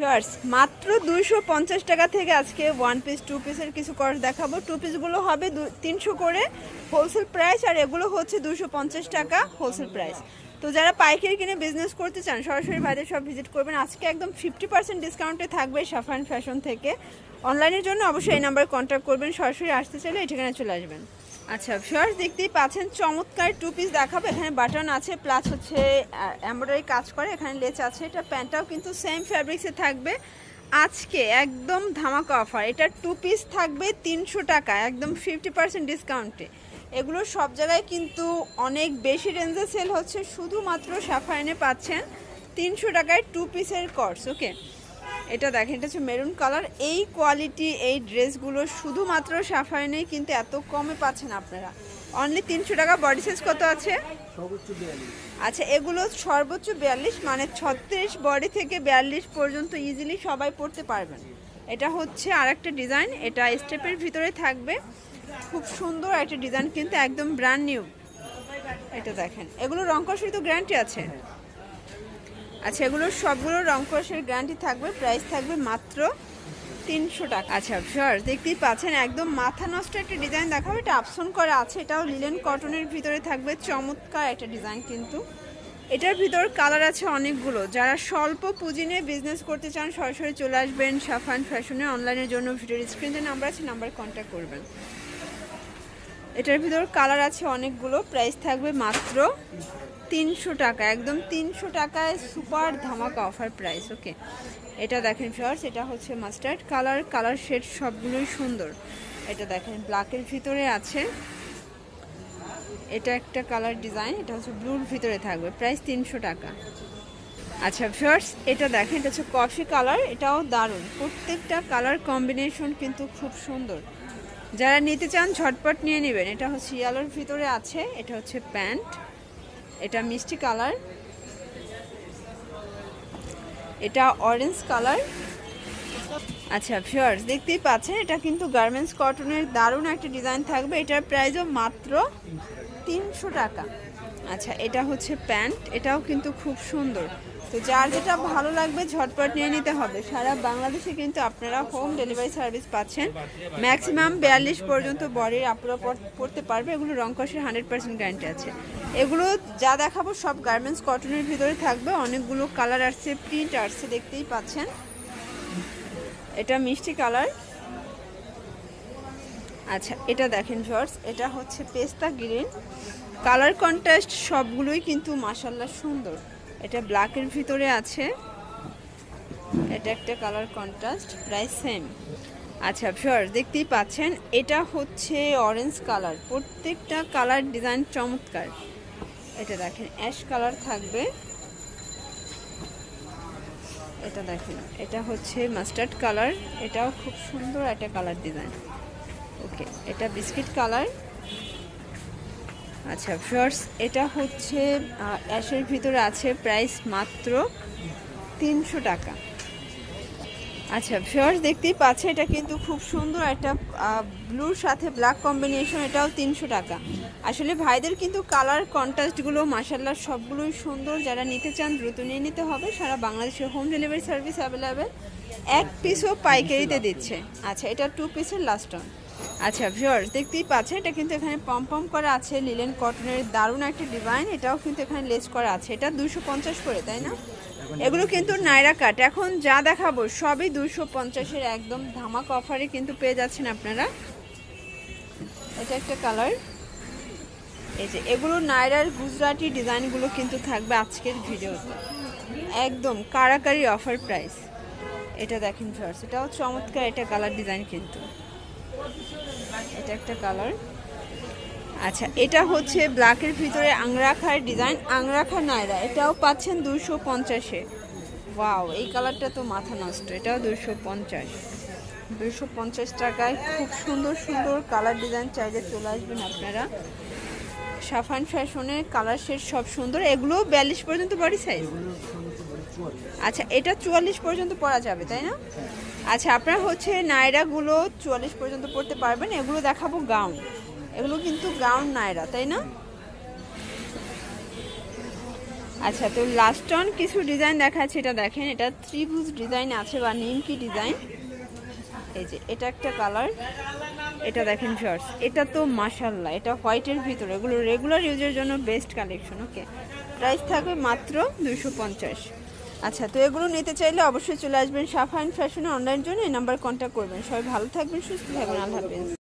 Viewers, মাত্র দুইশো পঞ্চাশ টাকা থেকে আজকে ওয়ান পিস টু পিসের কিছু কর্স দেখাবো। টু পিসগুলো হবে তিনশো করে হোলসেল প্রাইস আর এগুলো হচ্ছে দুশো পঞ্চাশ টাকা হোলসেল প্রাইস তো যারা পাইকারি কিনে বিজনেস করতে চান, সরাসরি বাইরে সব ভিজিট করবেন। আজকে একদম ফিফটি পার্সেন্ট ডিসকাউন্টে থাকবে সাফান ফ্যাশন থেকে। অনলাইনের জন্য অবশ্যই এই নাম্বারে কন্ট্যাক্ট করবেন। সরাসরি আসতে চাইলে এই ঠিকানায় চলে আসবেন। আচ্ছা ফিওর্স দেখতেই পাচ্ছেন, চমৎকার টু পিস দেখাবো। এখানে বাটন আছে প্লাস হচ্ছে এমব্রয়ডারি কাজ করে, এখানে লেচ আছে, এটা প্যান্টটাও কিন্তু সেম ফ্যাব্রিক্সে থাকবে। আজকে একদম ধামাকা অফার এটা টু পিস থাকবে তিনশো টাকা, একদম ফিফটি পার্সেন্ট ডিসকাউন্টে এগুলো সব জায়গায় কিন্তু অনেক বেশি রেঞ্জে সেল হচ্ছে, শুধুমাত্র সাফাইনে পাচ্ছেন তিনশো টাকায় টু পিসের কর্স ওকে এটা দেখেন এটা হচ্ছে মেরুন কালার এই কোয়ালিটি এই ড্রেসগুলো শুধুমাত্র সাফাইনেই কিন্তু এত কমে পাচ্ছেন আপনারা। অনলি তিনশো টাকা বডি সাইজ কত আছে? আচ্ছা এগুলো সর্বোচ্চ বিয়াল্লিশ মানে ছত্রিশ বডি থেকে বিয়াল্লিশ পর্যন্ত ইজিলি সবাই পড়তে পারবেন। এটা হচ্ছে আর একটা ডিজাইন এটা স্টেপের ভিতরে থাকবে। খুব সুন্দর একটা ডিজাইন কিন্তু একদম ব্র্যান্ড নিউ এটা দেখেন এগুলো রং কষের তো গ্যারান্টি আছে আচ্ছা এগুলোর সবগুলো রং কষের গ্যারান্টি থাকবে প্রাইস থাকবে মাত্র তিনশো টাকা। আচ্ছা শিওর দেখতেই পাচ্ছেন, একদম মাথা নষ্ট একটা ডিজাইন দেখাবো, এটা আপসন করা আছে, এটাও লিলেন কটনের ভিতরে থাকবে, চমৎকার একটা ডিজাইন কিন্তু। এটার ভিতর কালার আছে অনেকগুলো, যারা স্বল্প পুঁজি নিয়ে বিজনেস করতে চান, সরাসরি চলে আসবেন সাফান ফ্যাশনে অনলাইনের জন্য ভিডিওর স্ক্রিনে নাম্বার আছে নাম্বার কন্ট্যাক্ট করবেন। এটার ভিতর কালার আছে অনেকগুলো প্রাইস থাকবে মাত্র তিনশো টাকা, একদম তিনশো টাকায় সুপার ধামাকা অফার প্রাইস ওকে এটা দেখেন ফিওর্স এটা হচ্ছে মাস্টার্ড কালার কালার শেড সবগুলোই সুন্দর। এটা দেখেন ব্ল্যাকের ভিতরে আছে। এটা একটা কালার ডিজাইন এটা হচ্ছে ব্লুর ভিতরে থাকবে প্রাইস তিনশো টাকা। আচ্ছা ফিওর্স এটা দেখেন, এটা হচ্ছে কফি কালার এটাও দারুণ। প্রত্যেকটা কালার কম্বিনেশন কিন্তু খুব সুন্দর। যারা নিতে চান ঝটপট নিয়ে নেবেন। এটা হচ্ছে ইয়ালোর ভিতরে আছে, এটা হচ্ছে প্যান্ট। এটা মিষ্টি কালার। এটা অরেঞ্জ কালার। আচ্ছা ফিওর্স দেখতেই পাচ্ছেন, এটা কিন্তু গার্মেন্টস কটনের দারুণ একটা ডিজাইন থাকবে। এটার প্রাইসও মাত্র তিনশো টাকা। আচ্ছা এটা হচ্ছে প্যান্ট, এটাও কিন্তু খুব সুন্দর। তো যার যেটা ভালো লাগবে ঝটপট নিয়ে নিতে হবে। সারা বাংলাদেশে কিন্তু আপনারা হোম ডেলিভারি সার্ভিস পাচ্ছেন। ম্যাক্সিমাম বিয়াল্লিশ পর্যন্ত বডির আপনারা পড়তে পারবে। এগুলো রংকসের হান্ড্রেড পার্সেন্ট গ্যারান্টি আছে। এগুলো যা দেখাবো সব গার্মেন্টস কটনের ভিতরে থাকবে। অনেকগুলো কালার আসছে প্রিন্ট আসছে, দেখতেই পাচ্ছেন। এটা মিষ্টি কালার আচ্ছা এটা দেখেন জর্জ। এটা হচ্ছে পেস্তা গ্রিন কালার কন্ট্রাস্ট সবগুলোই কিন্তু মাসাল্লাহ সুন্দর। এটা ব্ল্যাকের ভিতরে আছে। এটা একটা কালার কন্ট্রাস্ট প্রাইস সেম আচ্ছা ফিওর দেখতেই পাচ্ছেন, এটা হচ্ছে অরেঞ্জ কালার প্রত্যেকটা কালার ডিজাইন চমৎকার। এটা দেখেন অ্যাশ কালার থাকবে। এটা দেখেন, এটা হচ্ছে মাস্টার্ড কালার এটাও খুব সুন্দর একটা কালার ডিজাইন ওকে এটা বিস্কিট কালার আচ্ছা ফিওর্স এটা হচ্ছে অ্যাশের ভিতরে আছে প্রাইস মাত্র তিনশো টাকা। আচ্ছা ফিওর্স দেখতেই পাচ্ছে এটা কিন্তু খুব সুন্দর একটা ব্লুর সাথে ব্ল্যাক কম্বিনেশন এটাও তিনশো টাকা। আসলে ভাইদের কিন্তু কালার কন্ট্রাস্টগুলো মাসাল্লাহ সবগুলোই সুন্দর। যারা নিতে চান, দ্রুত নিয়ে নিতে হবে। সারা বাংলাদেশে হোম ডেলিভারি সার্ভিস অ্যাভেলেবেল এক পিসও পাইকারিতে দিচ্ছে। আচ্ছা এটা টু পিসের লাস্ট অন আচ্ছা ভিওর দেখতেই পাচ্ছেন, এটা কিন্তু এখানে পম পম করা আছে লিলেন কটনের দারুণ একটা ডিজাইন এটাও কিন্তু এখানে লেস করা আছে। এটা দুশো পঞ্চাশ করে, তাই না? এগুলো কিন্তু নাইরা কাট এখন যা দেখাবো, সবই দুশো পঞ্চাশের একদম ধামাক অফারে কিন্তু পেয়ে যাচ্ছেন আপনারা। এটা একটা কালার এই যে, এগুলো নাইরার গুজরাটি ডিজাইনগুলো কিন্তু থাকবে আজকের ভিডিওতে। একদম কারাকারি অফার প্রাইস এটা দেখেন ফার্স এটাও চমৎকার এটা কালার ডিজাইন কিন্তু। এটা একটা কালার। আচ্ছা এটা হচ্ছে ব্ল্যাকের ভিতরে আংরাখার ডিজাইন আংরাখা নাইরা এটাও পাচ্ছেন দুশো পঞ্চাশে। ওয়াও এই কালারটা তো মাথা নষ্ট এটাও দুশো পঞ্চাশ। দুশো পঞ্চাশ টাকায় খুব সুন্দর সুন্দর কালার ডিজাইন চাইলে চলে আসবেন আপনারা। সাফান ফ্যাশনের কালার শেড সব সুন্দর এগুলো বিয়াল্লিশ পর্যন্ত বডি সাইজ আচ্ছা এটা চুয়াল্লিশ পর্যন্ত পরা যাবে তাই না? আচ্ছা আপনারা হচ্ছে নায়রাগুলো চুয়াল্লিশ পর্যন্ত পড়তে পারবেন, এগুলো দেখাবো গাউন। এগুলো কিন্তু গাউন নায়রা, তাই না? আচ্ছা তো লাস্ট অন কিছু ডিজাইন দেখাচ্ছে, এটা দেখেন, এটা ত্রিভুজ ডিজাইন আছে বা নিমকি ডিজাইন এই যে, এটা একটা কালার এটা দেখেন শর্টস এটা তো মাশাল্লাহ এটা হোয়াইটের ভিতরে, এগুলো রেগুলার ইউজের জন্য বেস্ট কালেকশন ওকে প্রাইস থাকবে মাত্র দুশো পঞ্চাশ। আচ্ছা তো এগুলো নিতে চাইলে অবশ্যই চলে আসবেন সাফাইন ফ্যাশনে অনলাইন জন্য। এই নাম্বার কন্ট্যাক্ট করবেন। সবাই ভালো থাকবেন, সুস্থ থাকবেন। আল্লাহ হাফেজ।